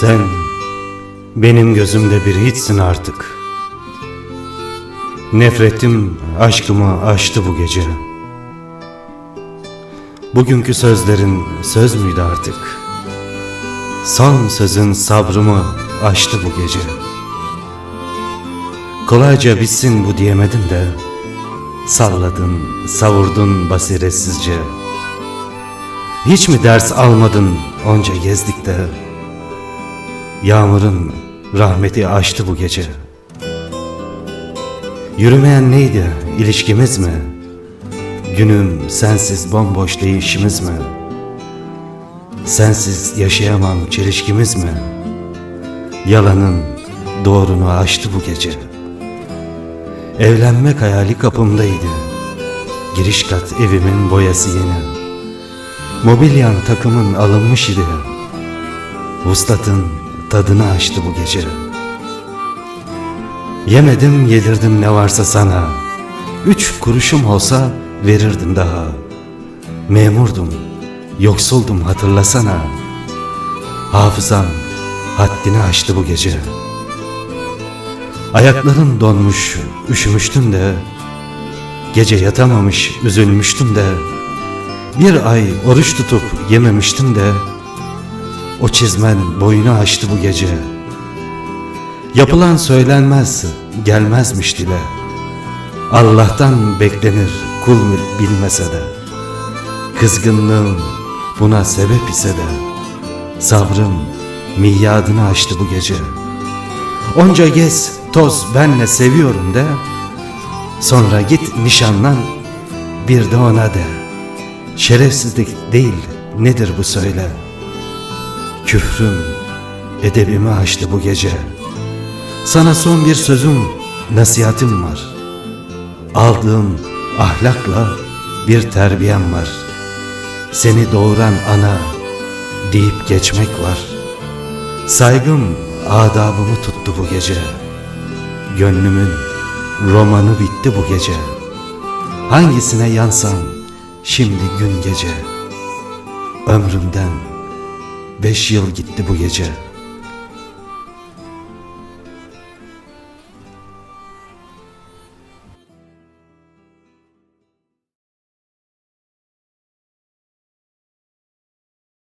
Sen benim gözümde bir hiçsin artık. Nefretim aşkımı aştı bu gece. Bugünkü sözlerin söz müydü artık? Son sözün sabrımı aştı bu gece. Kolayca bitsin bu diyemedin de Salladın, savurdun basiretsizce Hiç mi ders almadın onca gezdik de Yağmurun rahmeti açtı bu gece. Yürümeyen neydi ilişkimiz mi? Günüm sensiz bomboş değişimiz mi? Sensiz yaşayamam çelişkimiz mi? Yalanın doğrunu aştı bu gece. Evlenmek hayali kapımdaydı. Giriş kat evimin boyası yeni. Mobilyan takımın alınmış idi. Vuslatın tadını açtı bu gece. Yemedim yedirdim ne varsa sana. Üç kuruşum olsa verirdim daha. Memurdum, yoksuldum hatırlasana. Hafızam haddini aştı bu gece. Ayakların donmuş, üşümüştüm de. Gece yatamamış, üzülmüştüm de. Bir ay oruç tutup yememiştim de. O çizmen boyunu açtı bu gece. Yapılan söylenmez, gelmezmiş dile. Allah'tan beklenir kul bilmese de. Kızgınlığım buna sebep ise de. Sabrım mihyadını açtı bu gece. Onca gez, toz benle seviyorum de. Sonra git nişanlan, bir de ona de. Şerefsizlik değil, nedir bu söyle.'' Küfrüm edebimi aştı bu gece. Sana son bir sözüm, nasihatim var. Aldığım ahlakla bir terbiyem var. Seni doğuran ana deyip geçmek var. Saygım adabımı tuttu bu gece. Gönlümün romanı bitti bu gece. Hangisine yansam şimdi gün gece. Ömrümden Beş yıl gitti bu gece.